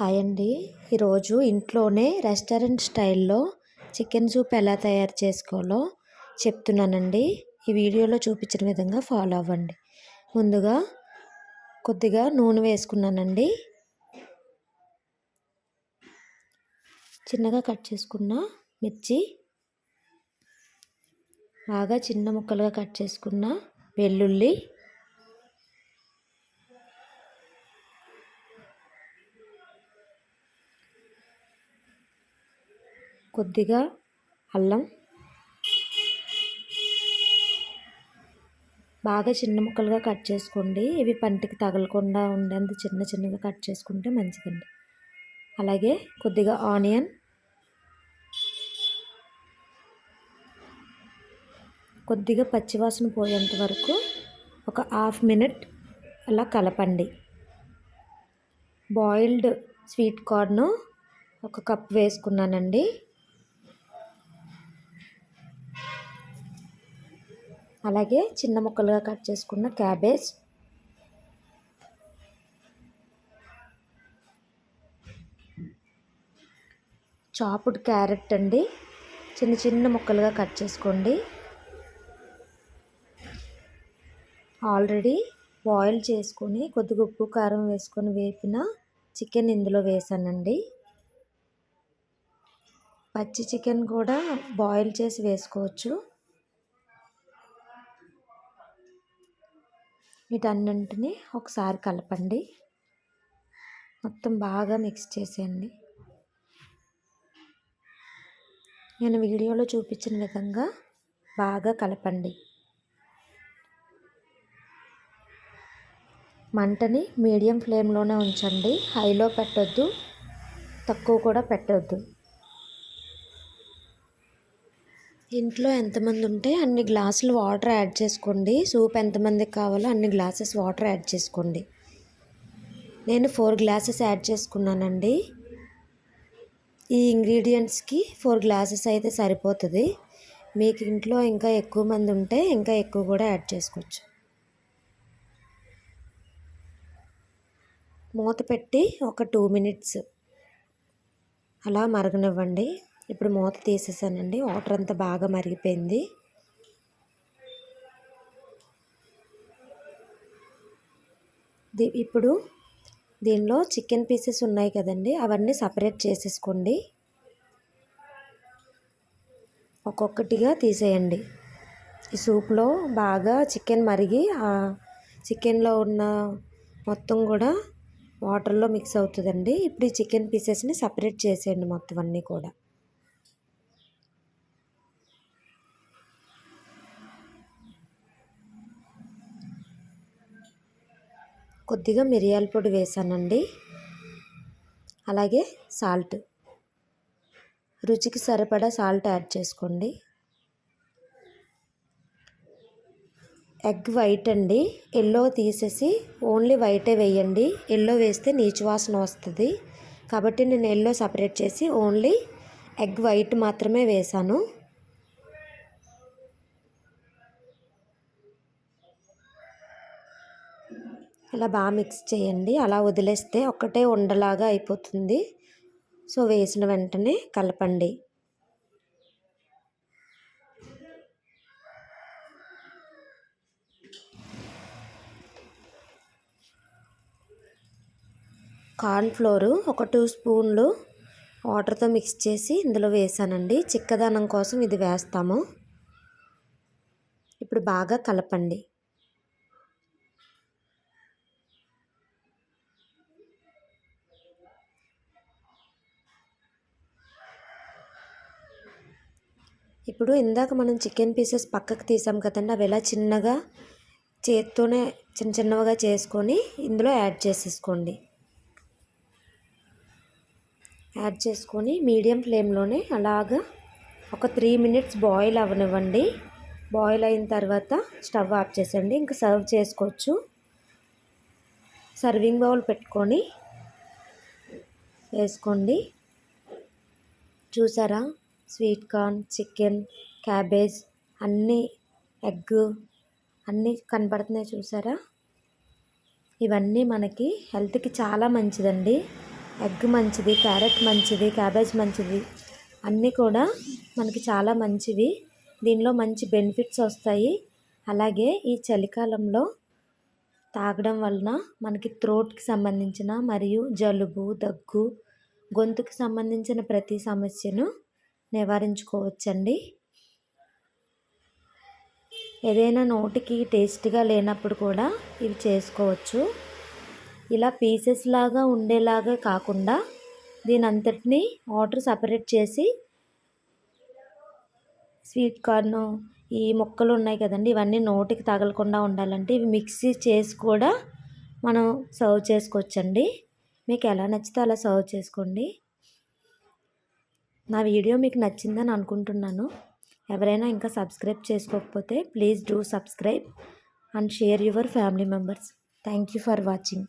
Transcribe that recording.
Hi అండి. ఈరోజు ఇంట్లోనే రెస్టారెంట్ స్టైల్లో చికెన్ సూప్ ఎలా తయారు చేసుకోవాలో చెప్తున్నానండి. ఈ వీడియోలో చూపించిన విధంగా ఫాలో అవ్వండి. ముందుగా కొద్దిగా నూనె వేసుకున్నానండి. చిన్నగా కట్ చేసుకున్న మిర్చి బాగా చిన్న ముక్కలుగా కట్ చేసుకున్న వెల్లుల్లి కొద్దిగా అల్లం బాగా చిన్న ముక్కలుగా కట్ చేసుకోండి. ఇవి పంటికి తగలకుండా ఉండేంత చిన్న చిన్నగా కట్ చేసుకుంటే మంచిదండి. అలాగే కొద్దిగా ఆనియన్ కొద్దిగా పచ్చివాసన పోయేంత వరకు ఒక హాఫ్ మినిట్ అలా కలపండి. బాయిల్డ్ స్వీట్ కార్న్ ఒక కప్ వేసుకున్నానండి. అలాగే చిన్న ముక్కలుగా కట్ చేసుకున్న క్యాబేజ్. చాపుడ్ క్యారెట్ అండి. చిన్న చిన్న ముక్కలుగా కట్ చేసుకోండి. ఆల్రెడీ బాయిల్ చేసుకొని కొద్దిగా ఉప్పు కారం వేసుకొని వేపిన చికెన్ ఇందులో వేసానండి. పచ్చి చికెన్ కూడా బాయిల్ చేసి వేసుకోవచ్చు. వీటన్నింటినీ ఒకసారి కలపండి. మొత్తం బాగా మిక్స్ చేసేయండి. నేను వీడియోలో చూపించిన విధంగా బాగా కలపండి. మంటని మీడియం ఫ్లేమ్లోనే ఉంచండి. హైలో పెట్టొద్దు తక్కువ కూడా పెట్టొద్దు. ఇంట్లో ఎంతమంది ఉంటే అన్ని గ్లాసులు వాటర్ యాడ్ చేసుకోండి. సూప్ ఎంతమందికి కావాలో అన్ని గ్లాసెస్ వాటర్ యాడ్ చేసుకోండి. నేను ఫోర్ గ్లాసెస్ యాడ్ చేసుకున్నానండి. ఈ ఇంగ్రీడియంట్స్కి ఫోర్ గ్లాసెస్ అయితే సరిపోతుంది. మీకు ఇంట్లో ఇంకా ఎక్కువ మంది ఉంటే ఇంకా ఎక్కువ కూడా యాడ్ చేసుకోవచ్చు. మూత పెట్టి ఒక టూ మినిట్స్ అలా మరగనివ్వండి. ఇప్పుడు మూత తీసేసానండి. వాటర్ అంతా బాగా మరిగిపోయింది. ఇప్పుడు దీనిలో చికెన్ పీసెస్ ఉన్నాయి కదండి. అవన్నీ సపరేట్ చేసేసుకోండి. ఒక్కొక్కటిగా తీసేయండి. ఈ సూప్లో బాగా చికెన్ మరిగి ఆ చికెన్లో ఉన్న మొత్తం కూడా వాటర్లో మిక్స్ అవుతుందండి. ఇప్పుడు ఈ చికెన్ పీసెస్ని సపరేట్ చేసేయండి మొత్తం అన్నీ కూడా. కొద్దిగా మిరియాల పొడి వేసానండి. అలాగే సాల్ట్. రుచికి సరిపడా సాల్ట్ యాడ్ చేసుకోండి. ఎగ్ వైట్ అండి. ఎల్లో తీసేసి ఓన్లీ వైటే వేయండి. ఎల్లో వేస్తే నీచు వాసన వస్తుంది. కాబట్టి నేను ఎల్లో సపరేట్ చేసి ఓన్లీ ఎగ్ వైట్ మాత్రమే వేసాను. ఇలా బాగా మిక్స్ చేయండి. అలా వదిలేస్తే ఒక్కటే ఉండలాగా అయిపోతుంది. సో వేసిన వెంటనే కలపండి. కార్న్ఫ్లోరు ఒక టూ స్పూన్లు వాటర్తో మిక్స్ చేసి ఇందులో వేసానండి. చిక్కదనం కోసం ఇది వేస్తాము. ఇప్పుడు బాగా కలపండి. ఇప్పుడు ఇందాక మనం చికెన్ పీసెస్ పక్కకు తీసాం కదండి అవి ఎలా చిన్నగా చేత్తోనే చిన్న చిన్నగా చేసుకొని ఇందులో యాడ్ చేసేసుకోండి. యాడ్ చేసుకొని మీడియం ఫ్లేమ్లోనే అలాగా ఒక త్రీ మినిట్స్ బాయిల్ అవ్వనివ్వండి బాయిల్ అయిన తర్వాత స్టవ్ ఆఫ్ చేసేయండి. ఇంకా సర్వ్ చేసుకోవచ్చు. సర్వింగ్ బౌల్ పెట్టుకొని వేసుకోండి. చూసారా? స్వీట్ కార్న్ చికెన్ క్యాబేజ్ అన్నీ ఎగ్ అన్నీ కనబడుతున్నాయి చూసారా? ఇవన్నీ మనకి హెల్త్కి చాలా మంచిదండి. ఎగ్ మంచిది క్యారెట్ మంచిది క్యాబేజ్ మంచిది అన్నీ కూడా మనకి చాలా మంచివి. దీనిలో మంచి బెనిఫిట్స్ వస్తాయి. అలాగే ఈ చలికాలంలో తాగడం వలన మనకి త్రోట్కి సంబంధించిన మరియు జలుబు దగ్గు గొంతుకు సంబంధించిన ప్రతి సమస్యను నివారించుకోవచ్చండి. ఏదైనా నోటికి టేస్ట్గా లేనప్పుడు కూడా ఇవి చేసుకోవచ్చు. ఇలా పీసెస్ లాగా ఉండేలాగా కాకుండా దీని అంతటిని వాటర్ సపరేట్ చేసి స్వీట్ కార్న్ ఈ ముక్కలు ఉన్నాయి కదండి ఇవన్నీ నోటికి తగలకుండా ఉండాలంటే ఇవి మిక్సీ చేసి కూడా మనం సర్వ్ చేసుకోవచ్చండి. మీకు ఎలా నచ్చితే అలా సర్వ్ చేసుకోండి. నా వీడియో మీకు నచ్చిందని అనుకుంటున్నాను. ఎవరైనా ఇంకా సబ్స్క్రైబ్ చేసుకోకపోతే please do subscribe and share your family members. Thank you for watching.